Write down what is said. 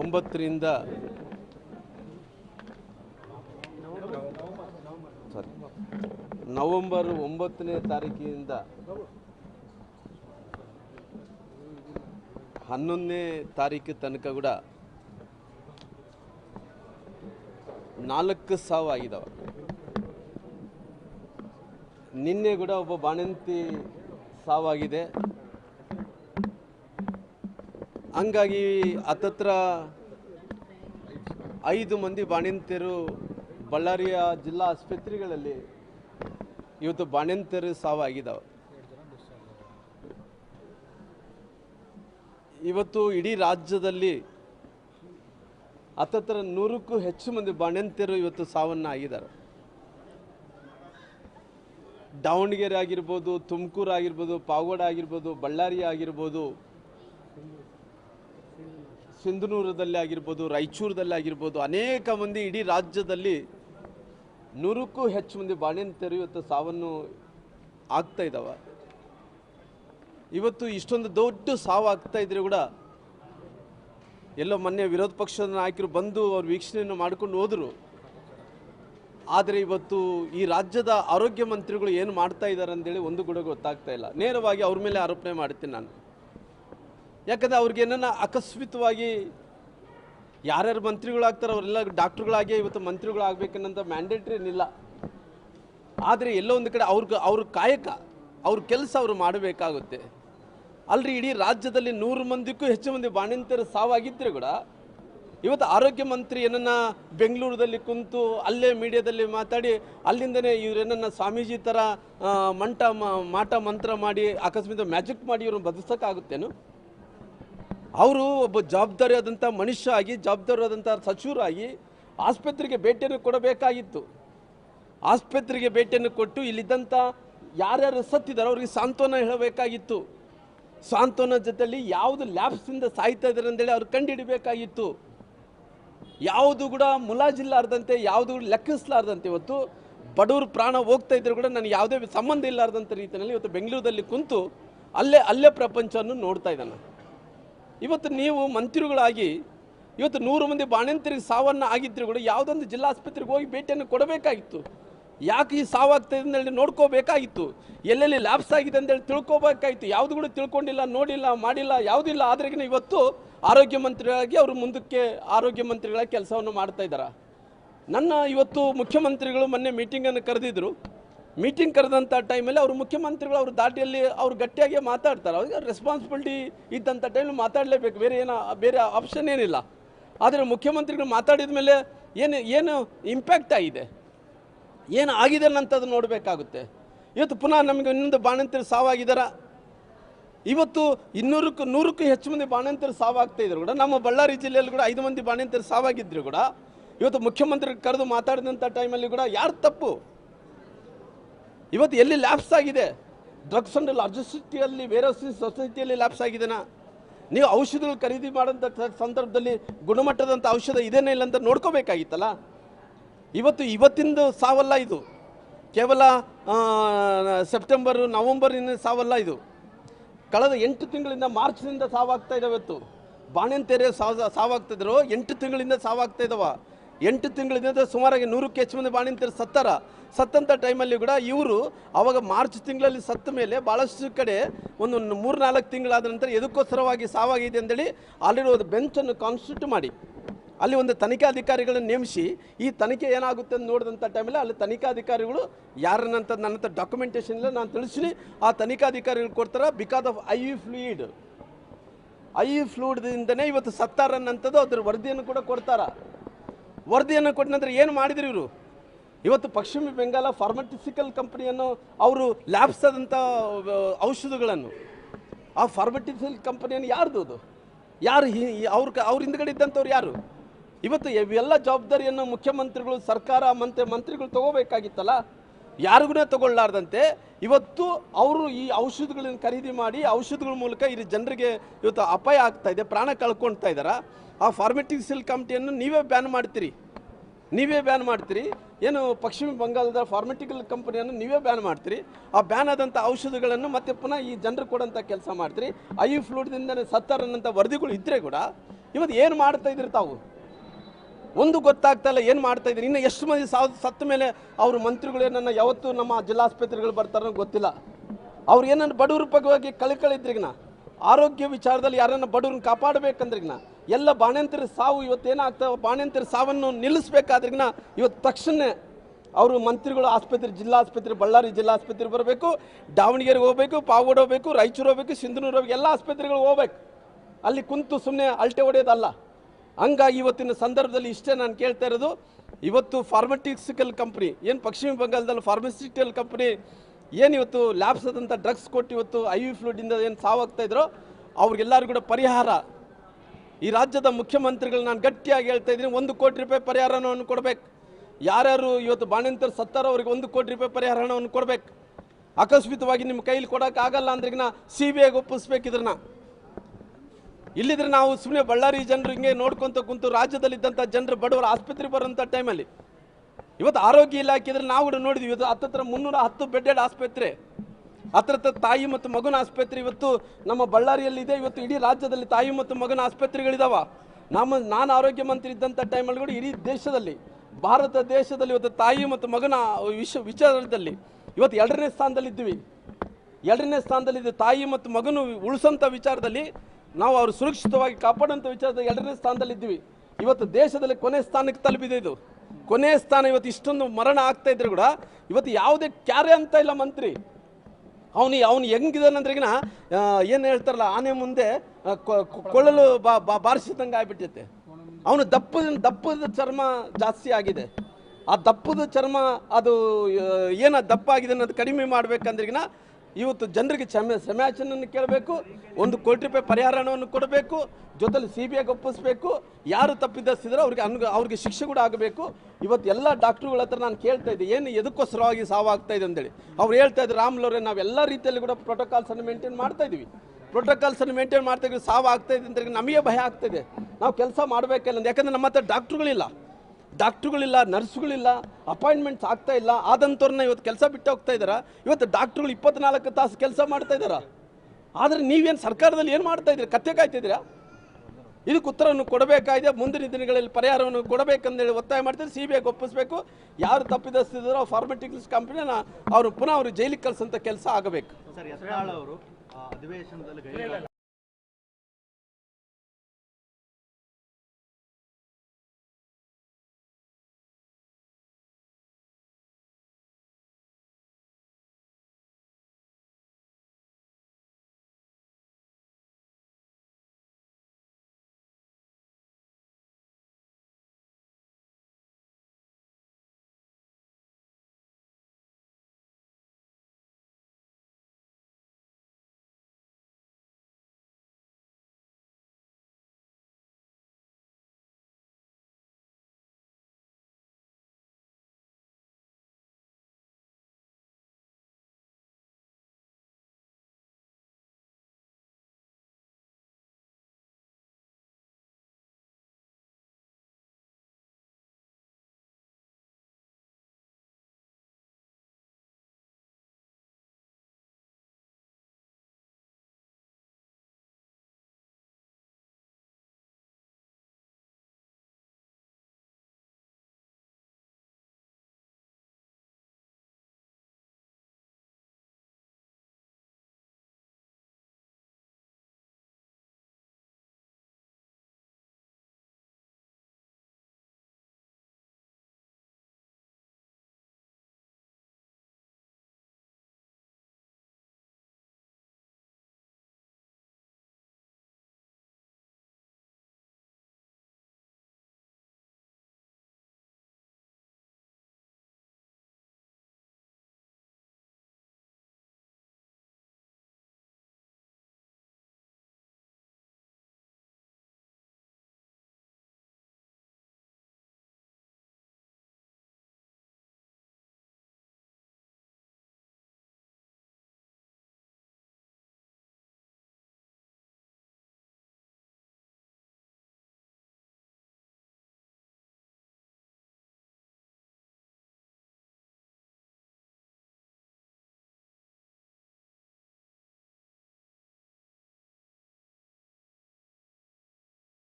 ಒಂಬತ್ತರಿಂದ ಸಾರಿ ನವೆಂಬರ್ ಒಂಬತ್ತನೇ ತಾರೀಕಿನಿಂದ ಹನ್ನೊಂದನೇ ತಾರೀಕು ತನಕ ಕೂಡ ನಾಲ್ಕು ಸಾವು ಆಗಿದಾವೆ. ನಿನ್ನೆ ಕೂಡ ಒಬ್ಬ ಬಾಣಂತಿ ಸಾವಾಗಿದೆ. ಹಂಗಾಗಿ ಹತ್ತತ್ರ ಐದು ಮಂದಿ ಬಾಣಂತಿಯರು ಬಳ್ಳಾರಿಯ ಜಿಲ್ಲಾ ಆಸ್ಪತ್ರೆಗಳಲ್ಲಿ ಇವತ್ತು ಬಾಣಂತಿಯರು ಸಾವಾಗಿದ್ದಾವೆ ಇವತ್ತು ಇಡೀ ರಾಜ್ಯದಲ್ಲಿ ಹತ್ತತ್ರ ನೂರಕ್ಕೂ ಹೆಚ್ಚು ಮಂದಿ ಬಾಣಂತಿಯರು ಇವತ್ತು ಸಾವನ್ನು ಆಗಿದ್ದಾರೆ ದಾವಣಗೆರೆ ಆಗಿರ್ಬೋದು, ತುಮಕೂರು ಆಗಿರ್ಬೋದು, ಪಾವಗಡ ಆಗಿರ್ಬೋದು, ಬಳ್ಳಾರಿ ಆಗಿರ್ಬೋದು ಸಿಂಧನೂರದಲ್ಲಿ ಆಗಿರ್ಬೋದು, ರಾಯಚೂರದಲ್ಲಿ ಆಗಿರ್ಬೋದು, ಅನೇಕ ಮಂದಿ ಇಡೀ ರಾಜ್ಯದಲ್ಲಿ ನೂರಕ್ಕೂ ಹೆಚ್ಚು ಮಂದಿ ಬಾಣಿನ ಇವತ್ತು ಸಾವನ್ನು ಆಗ್ತಾ ಇದ್ದಾವೆ ಇವತ್ತು ಇಷ್ಟೊಂದು ದೊಡ್ಡ ಸಾವು ಆಗ್ತಾ ಇದ್ರೆ ಕೂಡ ಎಲ್ಲೋ ಮೊನ್ನೆ ವಿರೋಧ ಪಕ್ಷದ ನಾಯಕರು ಬಂದು ಅವ್ರು ವೀಕ್ಷಣೆಯನ್ನು ಮಾಡ್ಕೊಂಡು ಹೋದರು. ಆದರೆ ಇವತ್ತು ಈ ರಾಜ್ಯದ ಆರೋಗ್ಯ ಮಂತ್ರಿಗಳು ಏನು ಮಾಡ್ತಾ ಇದ್ದಾರೆ ಅಂತೇಳಿ ಒಂದು ಕೂಡ ಗೊತ್ತಾಗ್ತಾ ಇಲ್ಲ. ನೇರವಾಗಿ ಅವ್ರ ಮೇಲೆ ಆರೋಪಣೆ ಮಾಡ್ತೀನಿ ನಾನು. ಯಾಕಂದರೆ ಅವ್ರಿಗೆ ಏನನ್ನ ಅಕಸ್ಮಿತವಾಗಿ ಯಾರ್ಯಾರು ಮಂತ್ರಿಗಳಾಗ್ತಾರೆ ಅವರೆಲ್ಲ ಡಾಕ್ಟ್ರುಗಳಾಗಿ ಇವತ್ತು ಮಂತ್ರಿಗಳಾಗಬೇಕನ್ನಂಥ ಮ್ಯಾಂಡೇಟ್ರಿ ಏನಿಲ್ಲ. ಆದರೆ ಎಲ್ಲೋ ಒಂದು ಕಡೆ ಅವ್ರಿಗೆ, ಅವ್ರ ಕಾಯಕ, ಅವ್ರ ಕೆಲಸ ಅವರು ಮಾಡಬೇಕಾಗುತ್ತೆ. ಅಲ್ರಿ ಇಡೀ ರಾಜ್ಯದಲ್ಲಿ ನೂರು ಮಂದಿಗೂ ಹೆಚ್ಚು ಮಂದಿ ಬಾಣಂತಿಯರು ಸಾವಾಗಿದ್ದರೆ ಕೂಡ ಇವತ್ತು ಆರೋಗ್ಯ ಮಂತ್ರಿ ಏನನ್ನ ಬೆಂಗಳೂರದಲ್ಲಿ ಕುಂತು ಅಲ್ಲೇ ಮೀಡಿಯಾದಲ್ಲಿ ಮಾತಾಡಿ ಅಲ್ಲಿಂದನೇ ಇವರೇನನ್ನ ಸ್ವಾಮೀಜಿ ಥರ ಮಂಟ ಮಾಟ ಮಂತ್ರ ಮಾಡಿ ಅಕಸ್ಮಾತ್ ಮ್ಯಾಜಿಕ್ ಮಾಡಿ ಇವ್ರನ್ನ ಬದುಕಕ್ಕಾಗುತ್ತೇನು ಅವರು ಒಬ್ಬ ಜವಾಬ್ದಾರಿಯಾದಂಥ ಮನುಷ್ಯ ಆಗಿ, ಜವಾಬ್ದಾರಿಯಾದಂಥ ಸಚಿವರಾಗಿ ಆಸ್ಪತ್ರೆಗೆ ಭೇಟಿಯನ್ನು ಕೊಡಬೇಕಾಗಿತ್ತು. ಆಸ್ಪತ್ರೆಗೆ ಭೇಟಿಯನ್ನು ಕೊಟ್ಟು ಇಲ್ಲಿದ್ದಂಥ ಯಾರ್ಯಾರು ಸತ್ತಿದ್ದಾರೆ ಅವ್ರಿಗೆ ಸಾಂತ್ವನ ಹೇಳಬೇಕಾಗಿತ್ತು. ಸಾಂತ್ವನ ಜೊತೆಯಲ್ಲಿ ಯಾವುದು ಲ್ಯಾಬ್ಸಿಂದ ಸಾಯ್ತಾ ಇದ್ದಾರೆ ಅಂತೇಳಿ ಅವ್ರು ಕಂಡುಹಿಡಿಬೇಕಾಗಿತ್ತು. ಯಾವುದು ಕೂಡ ಮುಲಾಜಿಲ್ಲಾರ್ದಂತೆ, ಯಾವುದು ಲೆಕ್ಕಿಸಲಾರ್ದಂತೆ ಇವತ್ತು ಬಡವರು ಪ್ರಾಣ ಹೋಗ್ತಾ ಇದ್ರು ಕೂಡ ನನಗೆ ಯಾವುದೇ ಸಂಬಂಧ ಇಲ್ಲಾರ್ದಂಥ ರೀತಿಯಲ್ಲಿ ಇವತ್ತು ಬೆಂಗಳೂರಲ್ಲಿ ಕುಂತು ಅಲ್ಲೇ ಅಲ್ಲೇ ಪ್ರಪಂಚವನ್ನು ನೋಡ್ತಾ ಇದ್ದಾನೆ. ಇವತ್ತು ನೀವು ಮಂತ್ರಿಗಳಾಗಿ, ಇವತ್ತು ನೂರು ಮಂದಿ ಬಾಣಂತರಿಗೆ ಸಾವನ್ನು ಆಗಿದ್ರು ಕೂಡ ಯಾವುದೊಂದು ಜಿಲ್ಲಾ ಆಸ್ಪತ್ರೆಗೆ ಹೋಗಿ ಭೇಟಿಯನ್ನು ಕೊಡಬೇಕಾಗಿತ್ತು. ಯಾಕೆ ಈ ಸಾವಾಗ್ತದೆ ಅಂತೇಳಿ ನೋಡ್ಕೋಬೇಕಾಗಿತ್ತು. ಎಲ್ಲೆಲ್ಲಿ ಲ್ಯಾಬ್ಸ್ ಆಗಿದೆ ಅಂತೇಳಿ ತಿಳ್ಕೊಬೇಕಾಗಿತ್ತು. ಯಾವುದು ಕೂಡ ತಿಳ್ಕೊಂಡಿಲ್ಲ, ನೋಡಿಲ್ಲ, ಮಾಡಿಲ್ಲ ಯಾವುದಿಲ್ಲ ಆದ್ರೆಗಿನ ಇವತ್ತು ಆರೋಗ್ಯ ಮಂತ್ರಿಗಳಾಗಿ ಅವರು ಮುಂದಕ್ಕೆ ಆರೋಗ್ಯ ಮಂತ್ರಿಗಳ ಕೆಲಸವನ್ನು ಮಾಡ್ತಾ ನನ್ನ ಇವತ್ತು ಮುಖ್ಯಮಂತ್ರಿಗಳು ಮೊನ್ನೆ ಮೀಟಿಂಗನ್ನು ಕರೆದಿದ್ರು. ಮೀಟಿಂಗ್ ಕರೆದಂಥ ಟೈಮಲ್ಲಿ ಅವರು ಮುಖ್ಯಮಂತ್ರಿಗಳು ಅವ್ರ ದಾಟಿಯಲ್ಲಿ ಅವ್ರು ಗಟ್ಟಿಯಾಗಿ ಮಾತಾಡ್ತಾರೆ. ಅವ್ರಿಗೆ ರೆಸ್ಪಾನ್ಸಿಬಿಲಿಟಿ ಇದ್ದಂಥ ಟೈಮಲ್ಲಿ ಮಾತಾಡಲೇಬೇಕು. ಬೇರೆ ಏನೋ, ಬೇರೆ ಆಪ್ಷನ್ ಏನಿಲ್ಲ. ಆದರೆ ಮುಖ್ಯಮಂತ್ರಿಗಳು ಮಾತಾಡಿದ ಮೇಲೆ ಏನು ಏನು ಇಂಪ್ಯಾಕ್ಟ್ ಆಗಿದೆ? ಏನು ಆಗಿದೆ ಅನ್ನೋಂಥದ್ದು ನೋಡಬೇಕಾಗುತ್ತೆ. ಇವತ್ತು ಪುನಃ ನಮಗೆ ಇನ್ನೊಂದು ಬಾಣಂತಿರು ಸಾವಾಗಿದ್ದಾರ ಇವತ್ತು ಇನ್ನೂರಕ್ಕೂ, ನೂರಕ್ಕೂ ಹೆಚ್ಚು ಮಂದಿ ಬಾಣಂತಿರು ಸಾವಾಗ್ತಾ ಇದ್ರು ಕೂಡ. ನಮ್ಮ ಬಳ್ಳಾರಿ ಜಿಲ್ಲೆಯಲ್ಲಿ ಕೂಡ ಐದು ಮಂದಿ ಬಾಣಂತಿರು ಸಾವಾಗಿದ್ರು ಕೂಡ. ಇವತ್ತು ಮುಖ್ಯಮಂತ್ರಿ ಕರೆದು ಮಾತಾಡಿದಂಥ ಟೈಮಲ್ಲಿ ಕೂಡ ಯಾರು ತಪ್ಪು? ಇವತ್ತು ಎಲ್ಲಿ ಲ್ಯಾಬ್ಸ್ ಆಗಿದೆ? ಡ್ರಗ್ಸ್ ಅಂಡ್ ಲಾಜಿಸ್ಟಿಯಲ್ಲಿ ಬೇರೆ ಸೊಸೈಟಿಯಲ್ಲಿ ಲ್ಯಾಬ್ಸ್ ಆಗಿದೆನಾ? ನೀವು ಔಷಧಗಳು ಖರೀದಿ ಮಾಡೋಂಥ ಸಂದರ್ಭದಲ್ಲಿ ಗುಣಮಟ್ಟದಂಥ ಔಷಧ ಇದೇನೇ ಇಲ್ಲ ಅಂತ ನೋಡ್ಕೋಬೇಕಾಗಿತ್ತಲ್ಲ? ಇವತ್ತು ಇವತ್ತಿಂದು ಸಾವಲ್ಲ ಇದು. ಕೇವಲ ಸೆಪ್ಟೆಂಬರು ನವಂಬರಿನ ಸಾವಲ್ಲ ಇದು. ಕಳೆದ ಎಂಟು ತಿಂಗಳಿಂದ ಮಾರ್ಚ್ನಿಂದ ಸಾವಾಗ್ತಾ ಇದಾವೆ ಇವತ್ತು. ಬಾಣಂತೆರೆ ಸಾವ ಸಾವಾಗ್ತಿದ್ರು ಎಂಟು ತಿಂಗಳಿಂದ ಸಾವಾಗ್ತಾ ಇದಾವ. ಎಂಟು ತಿಂಗಳಿಂದ ಸುಮಾರಾಗಿ ನೂರಕ್ಕೆ ಹೆಚ್ಚು ಮಂದಿ ಬಾಣಂತಿಯರು ಸತ್ತಾರ. ಸತ್ತಂಥ ಟೈಮಲ್ಲಿ ಕೂಡ ಇವರು ಅವಾಗ ಮಾರ್ಚ್ ತಿಂಗಳಲ್ಲಿ ಸತ್ತ ಮೇಲೆ ಭಾಳಷ್ಟು ಕಡೆ ಒಂದು ಮೂರು ನಾಲ್ಕು ತಿಂಗಳಾದ ನಂತರ ಎದಕ್ಕೋಸ್ಕರವಾಗಿ ಸಾವಾಗಿದೆ ಅಂತೇಳಿ ಆಲ್ರೆಡಿ ಒಂದು ಬೆಂಚನ್ನು ಕಾನ್ಸ್ಟಿಟ್ಯೂಟ್ ಮಾಡಿ. ಅಲ್ಲಿ ಒಂದು ತನಿಖಾಧಿಕಾರಿಗಳನ್ನು ನೇಮಿಸಿ ಈ ತನಿಖೆ ಏನಾಗುತ್ತೆ ಅಂತ ನೋಡಿದಂಥ ಟೈಮಲ್ಲಿ ಅಲ್ಲಿ ತನಿಖಾಧಿಕಾರಿಗಳು ಯಾರನ್ನಂತ ನನ್ನ ಹತ್ರ ಡಾಕ್ಯುಮೆಂಟೇಷನ್ ಇಲ್ಲ, ನಾನು ತಿಳಿಸಿ ಆ ತನಿಖಾಧಿಕಾರಿಗಳು ಕೊಡ್ತಾರೆ because of eye fluid eye ಫ್ಲೂಯಿಡ್ದಿಂದನೇ ಇವತ್ತು ಸತ್ತಾರನ್ನಂಥದ್ದು ಅದ್ರ ವರದಿಯನ್ನು ಕೂಡ ಕೊಡ್ತಾರ. ವರದಿಯನ್ನು ಕೊಟ್ಟ ನಂತರ ಏನು ಮಾಡಿದ್ರು ಇವರು? ಇವತ್ತು ಪಶ್ಚಿಮ ಬೆಂಗಾಲ ಫಾರ್ಮಟಿಸಿಕಲ್ ಕಂಪನಿಯನ್ನು ಅವರು ಲ್ಯಾಬ್ಸ್ ಆದಂಥ ಔಷಧಗಳನ್ನು. ಆ ಫಾರ್ಮಟಿಸಿಕಲ್ ಕಂಪನಿಯನ್ನು ಯಾರ್ದು ಅದು? ಯಾರು ಅವ್ರ ಅವ್ರ ಹಿಂದ್ಗಡೆ ಇದ್ದಂಥವ್ರು ಯಾರು? ಇವತ್ತು ಇವೆಲ್ಲ ಜವಾಬ್ದಾರಿಯನ್ನು ಮುಖ್ಯಮಂತ್ರಿಗಳು, ಸರ್ಕಾರ, ಮಂತ್ರಿ, ಮಂತ್ರಿಗಳು ತಗೋಬೇಕಾಗಿತ್ತಲ್ಲ? ಯಾರಿಗೂ ತಗೊಳ್ಳಾರ್ದಂತೆ ಇವತ್ತು ಅವರು ಈ ಔಷಧಗಳನ್ನು ಖರೀದಿ ಮಾಡಿ ಔಷಧಗಳ ಮೂಲಕ ಈ ಜನರಿಗೆ ಇವತ್ತು ಅಪಾಯ ಆಗ್ತಾ ಇದೆ, ಪ್ರಾಣ ಕಳ್ಕೊಳ್ತಾ ಇದ್ದಾರೆ ಆ ಫಾರ್ಮೆಟಿಕ್ ಸೆಲ್ ಕಮಿಟಿಯನ್ನು ನೀವೇ ಬ್ಯಾನ್ ಮಾಡ್ತೀರಿ. ನೀವೇ ಬ್ಯಾನ್ ಮಾಡ್ತೀರಿ. ಏನು ಪಶ್ಚಿಮ ಬಂಗಾಳದ ಫಾರ್ಮೆಟಿಕಲ್ ಕಂಪನಿಯನ್ನು ನೀವೇ ಬ್ಯಾನ್ ಮಾಡ್ತೀರಿ. ಆ ಬ್ಯಾನ್ ಆದಂಥ ಔಷಧಗಳನ್ನು ಮತ್ತೆ ಪುನಃ ಈ ಜನರು ಕೊಡೋಂಥ ಕೆಲಸ ಮಾಡ್ತೀರಿ. ಐ ಫ್ಲೂಟ್ದಿಂದ ಸತ್ತಾರನ್ನಂಥ ವರದಿಗಳು ಇದ್ದರೆ ಕೂಡ ಇವತ್ತು ಏನು ಮಾಡ್ತಾ ಇದ್ರಿ ತಾವು? ಒಂದು ಗೊತ್ತಾಗ್ತಾ ಇಲ್ಲ, ಏನು ಮಾಡ್ತಾ ಇದ್ದೀನಿ? ಇನ್ನು ಎಷ್ಟು ಮಂದಿ ಸಾವ್ ಸತ್ತ ಮೇಲೆ ಅವರು ಮಂತ್ರಿಗಳು ಏನನ್ನ ಯಾವತ್ತು ನಮ್ಮ ಜಿಲ್ಲಾಸ್ಪತ್ರೆಗಳು ಬರ್ತಾರೋ ಗೊತ್ತಿಲ್ಲ. ಅವ್ರು ಏನನ್ನ ಬಡವ್ರ ಪರವಾಗಿ ಕಳ್ಕಳಿದ್ರಿಗ್ನ, ಆರೋಗ್ಯ ವಿಚಾರದಲ್ಲಿ ಯಾರನ್ನ ಬಡವ್ರನ್ನ ಕಾಪಾಡಬೇಕಂದ್ರಿಗ್ನ, ಎಲ್ಲ ಬಾಣಂತರ ಸಾವು ಇವತ್ತೇನಾಗ್ತಾವೆ ಬಾಣಂತರ ಸಾವನ್ನು ನಿಲ್ಲಿಸ್ಬೇಕಾದ್ರಿಗ್ನ ಇವತ್ತು ತಕ್ಷಣ ಅವರು ಮಂತ್ರಿಗಳು ಆಸ್ಪತ್ರೆ, ಜಿಲ್ಲಾಸ್ಪತ್ರೆ, ಬಳ್ಳಾರಿ ಜಿಲ್ಲಾಸ್ಪತ್ರೆ ಬರಬೇಕು, ದಾವಣಗೆರೆಗೆ ಹೋಗ್ಬೇಕು, ಪಾವಗಡ ಹೋಗ್ಬೇಕು, ರಾಯಚೂರು ಹೋಗ್ಬೇಕು, ಸಿಂಧನೂರು ಹೋಗ್ಬೇಕು, ಎಲ್ಲ ಆಸ್ಪತ್ರೆಗಳು ಹೋಗ್ಬೇಕು. ಅಲ್ಲಿ ಕುಂತು ಸುಮ್ಮನೆ ಅಲ್ಟೆ ಹೊಡೆಯೋದಲ್ಲ. ಹಂಗಾಗಿ ಇವತ್ತಿನ ಸಂದರ್ಭದಲ್ಲಿ ಇಷ್ಟೇ ನಾನು ಕೇಳ್ತಾ ಇರೋದು, ಇವತ್ತು ಫಾರ್ಮಟಿಕ್ಸಿಕಲ್ ಕಂಪ್ನಿ ಏನು ಪಶ್ಚಿಮ ಬಂಗಾಳದಲ್ಲಿ ಫಾರ್ಮಸ್ಯೂಟಿಕಲ್ ಕಂಪ್ನಿ ಏನು ಇವತ್ತು ಲ್ಯಾಬ್ಸ್ ಆದಂಥ ಡ್ರಗ್ಸ್ ಕೊಟ್ಟು ಇವತ್ತು ಐ ವಿ ಫ್ಲೂಡಿಂದ ಏನು ಸಾವಾಗ್ತಾ ಇದ್ರೋ, ಅವ್ರಿಗೆಲ್ಲರಿಗೂ ಕೂಡ ಪರಿಹಾರ. ಈ ರಾಜ್ಯದ ಮುಖ್ಯಮಂತ್ರಿಗಳು ನಾನು ಗಟ್ಟಿಯಾಗಿ ಹೇಳ್ತಾ ಇದ್ದೀನಿ, ಒಂದು ಕೋಟಿ ರೂಪಾಯಿ ಪರಿಹಾರ ಹಣವನ್ನು ಕೊಡಬೇಕು. ಯಾರ್ಯಾರು ಇವತ್ತು ಬಾಣಂತರ ಸತ್ತಾರೋ ಅವ್ರಿಗೆ ಒಂದು ಕೋಟಿ ರೂಪಾಯಿ ಪರಿಹಾರ ಹಣವನ್ನು ಕೊಡಬೇಕು. ಆಕಸ್ಮಿತವಾಗಿ ನಿಮ್ಮ ಕೈಲಿ ಕೊಡೋಕ್ಕಾಗಲ್ಲ ಅಂದ್ರಿಗಿನ ಸಿ ಬಿ ಐಗೆ ಒಪ್ಪಿಸ್ಬೇಕಿದ್ರನ್ನ. ಇಲ್ಲಿದ್ರೆ ನಾವು ಸುಮ್ಮನೆ ಬಳ್ಳಾರಿ ಜನರು ಹಿಂಗೆ ನೋಡ್ಕೊಂತ ಕುಂತು ರಾಜ್ಯದಲ್ಲಿದ್ದಂಥ ಜನರು ಬಡವರ ಆಸ್ಪತ್ರೆ ಬರುವಂಥ ಟೈಮಲ್ಲಿ. ಇವತ್ತು ಆರೋಗ್ಯ ಇಲಾಖೆ ಇದ್ರೆ ನಾವು ಕೂಡ ನೋಡಿದ್ವಿ, ಇವತ್ತು ಹತ್ತತ್ರ ಮುನ್ನೂರ ಹತ್ತು ಬೆಡ್ಡೆಡ್ ಆಸ್ಪತ್ರೆ. ಹತ್ರ ತಾಯಿ ಮತ್ತು ಮಗನ ಆಸ್ಪತ್ರೆ ಇವತ್ತು ನಮ್ಮ ಬಳ್ಳಾರಿಯಲ್ಲಿ ಇದೆ, ಇವತ್ತು ಇಡೀ ರಾಜ್ಯದಲ್ಲಿ ತಾಯಿ ಮತ್ತು ಮಗನ ಆಸ್ಪತ್ರೆಗಳಿದಾವ. ನಮ್ಮ, ನಾನು ಆರೋಗ್ಯ ಮಂತ್ರಿ ಇದ್ದಂಥ ಟೈಮಲ್ಲಿ ಕೂಡ ಇಡೀ ದೇಶದಲ್ಲಿ, ಭಾರತ ದೇಶದಲ್ಲಿ ಇವತ್ತು ತಾಯಿ ಮತ್ತು ಮಗನ ವಿಶ್ವ ವಿಚಾರದಲ್ಲಿ ಇವತ್ತು ಎರಡನೇ ಸ್ಥಾನದಲ್ಲಿದ್ದೀವಿ ಎರಡನೇ ಸ್ಥಾನದಲ್ಲಿದ್ದು ತಾಯಿ ಮತ್ತು ಮಗನು ಉಳಿಸೋಂಥ ವಿಚಾರದಲ್ಲಿ ನಾವು ಅವರು ಸುರಕ್ಷಿತವಾಗಿ ಕಾಪಾಡೋಂಥ ವಿಚಾರದಲ್ಲಿ ಎರಡನೇ ಸ್ಥಾನದಲ್ಲಿದ್ದೀವಿ. ಇವತ್ತು ದೇಶದಲ್ಲಿ ಕೊನೆ ಸ್ಥಾನಕ್ಕೆ ತಲುಪಿದೆ ಇದು. ಕೊನೆ ಸ್ಥಾನ ಇವತ್ತು ಇಷ್ಟೊಂದು ಮರಣ ಆಗ್ತಾ ಇದ್ರು ಕೂಡ ಇವತ್ತು ಯಾವುದೇ ಕ್ಯಾರೆ ಅಂತ ಇಲ್ಲ ಮಂತ್ರಿ. ಅವನು ಅವನು ಹೆಂಗಿದಾನಂದ್ರೆಗಿನ ಏನು ಹೇಳ್ತಾರಲ್ಲ, ಆನೆ ಮುಂದೆ ಕೊಳ್ಳಲು ಬಾ- ಬಾರಿಸಿದಂಗೆ ಆಗ್ಬಿಟ್ಟೈತೆ ಅವನು ದಪ್ಪದ ದಪ್ಪದ ಚರ್ಮ ಜಾಸ್ತಿ ಆಗಿದೆ. ಆ ದಪ್ಪದ ಚರ್ಮ ಅದು ಏನು ದಪ್ಪ ಆಗಿದೆ ಅನ್ನೋದು ಕಡಿಮೆ ಮಾಡ್ಬೇಕಂದ್ರಿಗಿನ ಇವತ್ತು ಜನರಿಗೆ ಕ್ಷಮೆ ಕ್ಷಮಾಚನೆಯನ್ನು ಕೇಳಬೇಕು, ಒಂದು ಕೋಟಿ ರೂಪಾಯಿ ಪರಿಹಾರವನ್ನು ಕೊಡಬೇಕು, ಜೊತೆಲಿ ಸಿ ಬಿ ಐಗೆ ಒಪ್ಪಿಸ್ಬೇಕು. ಯಾರು ತಪ್ಪಿದ್ದಿದ್ರೆ ಅವ್ರಿಗೆ ಅನ್ಗ, ಅವ್ರಿಗೆ ಶಿಕ್ಷೆ ಕೂಡ ಆಗಬೇಕು. ಇವತ್ತು ಎಲ್ಲ ಡಾಕ್ಟ್ರುಗಳ ಹತ್ರ ನಾನು ಕೇಳ್ತಾ ಇದ್ದೆ, ಏನು ಎದಕ್ಕೋಸ್ಕರವಾಗಿ ಸಾವಾಗ್ತಾ ಇದೆ ಅಂತೇಳಿ. ಅವ್ರು ಹೇಳ್ತಾ ಇದ್ದಾರೆ ರಾಮ್ಲವ್ರೆ ಎಲ್ಲ ರೀತಿಯಲ್ಲಿ ಕೂಡ ಪ್ರೋಟೋಕಾಲ್ಸನ್ನು ಮೇಂಟೈನ್ ಮಾಡ್ತಾ ಇದ್ದೀವಿ ಪ್ರೋಟೋಕಾಲ್ಸನ್ನು ಮೇಂಟೈನ್ ಮಾಡ್ತಾ ಇದ್ದೀವಿ ಸಾವು ಆಗ್ತಾ ಇದೆ ಅಂತ ನಮಗೆ ಭಯ ಆಗ್ತಿದೆ ನಾವು ಕೆಲಸ ಮಾಡಬೇಕಲ್ಲ ಯಾಕಂದ್ರೆ ನಮ್ಮ ಹತ್ರ ಡಾಕ್ಟ್ರುಗಳಿಲ್ಲ. ಡಾಕ್ಟ್ರುಗಳಿಲ್ಲ, ನರ್ಸ್ಗಳಿಲ್ಲ, ಅಪಾಯಿಂಟ್ಮೆಂಟ್ಸ್ ಆಗ್ತಾ ಇಲ್ಲ, ಆದಂಥವ್ರನ್ನ ಇವತ್ತು ಕೆಲಸ ಬಿಟ್ಟು ಹೋಗ್ತಾ ಇದ್ದಾರ? ಇವತ್ತು ಡಾಕ್ಟ್ರುಗಳು ಇಪ್ಪತ್ನಾಲ್ಕು ತಾಸು ಕೆಲಸ ಮಾಡ್ತಾ ಇದ್ದಾರ? ಆದರೆ ನೀವೇನು ಸರ್ಕಾರದಲ್ಲಿ ಏನು ಮಾಡ್ತಾ ಇದ್ದೀರಿ? ಕತ್ತೆ ಕಾಯ್ತಿದ್ದೀರಾ ಇದಕ್ಕೆ ಉತ್ತರವನ್ನು ಕೊಡಬೇಕಾಗಿದೆ. ಮುಂದಿನ ದಿನಗಳಲ್ಲಿ ಪರಿಹಾರವನ್ನು ಕೊಡಬೇಕಂದೇಳಿ ಒತ್ತಾಯ ಮಾಡ್ತಾರೆ. ಸಿ ಬಿ ಐಗೆ ಒಪ್ಪಿಸ್ಬೇಕು ಯಾರು ತಪ್ಪಿದಸ್ತಿದ್ದಾರೋ ಫಾರ್ಮೆಟಿಕ್ಸ್ ಕಂಪ್ನಿನ ಅವರು ಪುನಃ ಅವರು ಜೈಲಿಗೆ ಕಳಿಸೋಂಥ ಕೆಲಸ ಆಗಬೇಕು.